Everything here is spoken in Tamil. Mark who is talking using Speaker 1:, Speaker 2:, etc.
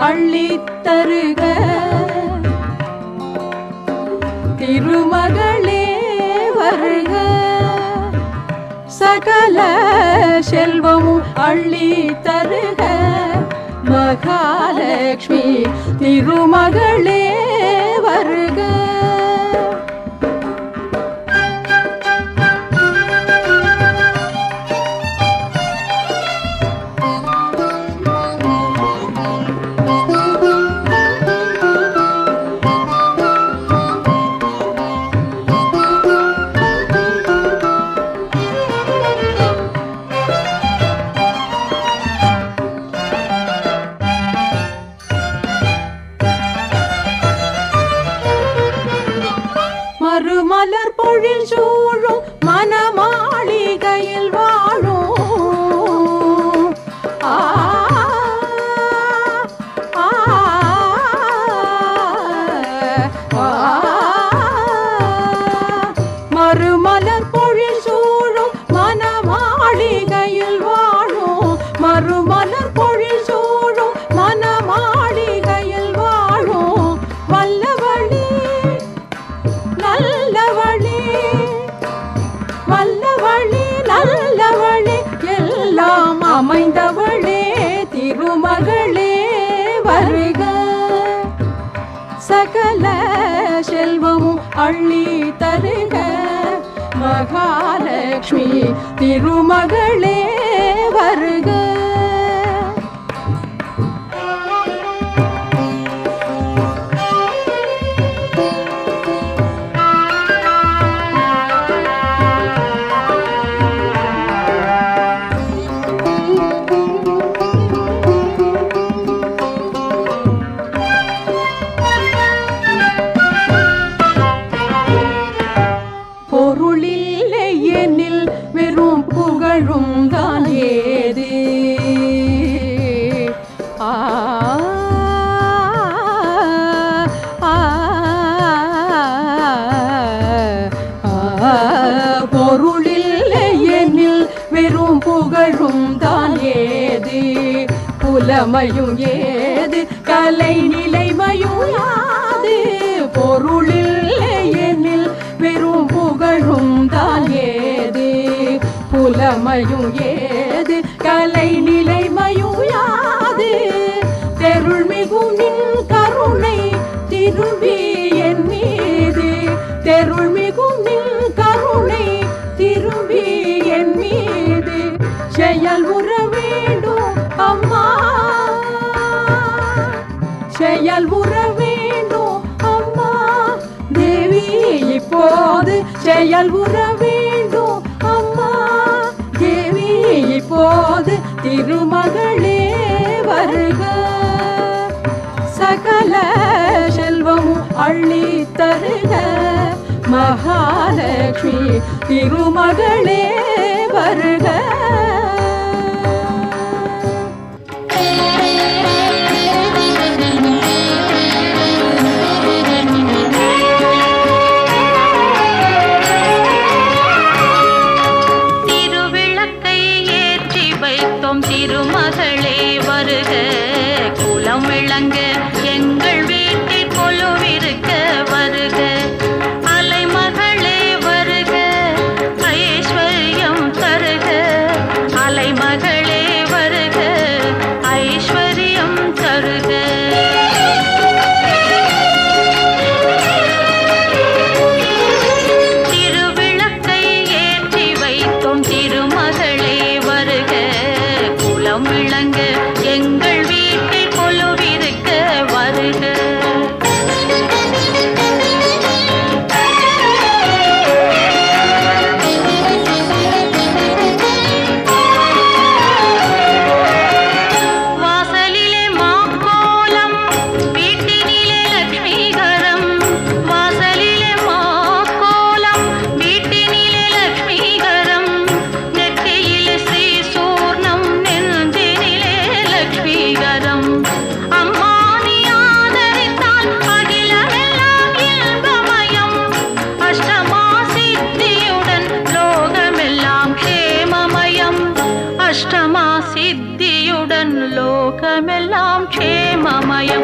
Speaker 1: அள்ளித்தருக. திருமகளே
Speaker 2: வருக. சகல செல்வமும் அள்ளி தருக மகாலட்சுமி திருமகளே வருக. அள்ளி தருக. மகாலட்சுமி திருமகளே வரு புலமையும் ஏது கலை நிலைமையும் யாது பொருளில்லை எனில் வெறும் புகழும் தான் ஏது புலமையும் ஏது கலை செயல் உற வேண்டும் அம்மா. தேவி இப்போது செயல் உற வேண்டும் அம்மா. தேவி இப்போது திருமகளே வருக. சகல செல்வமும் அள்ளி தருக. மகாலட்சுமி திருமகளே வருக. సమయం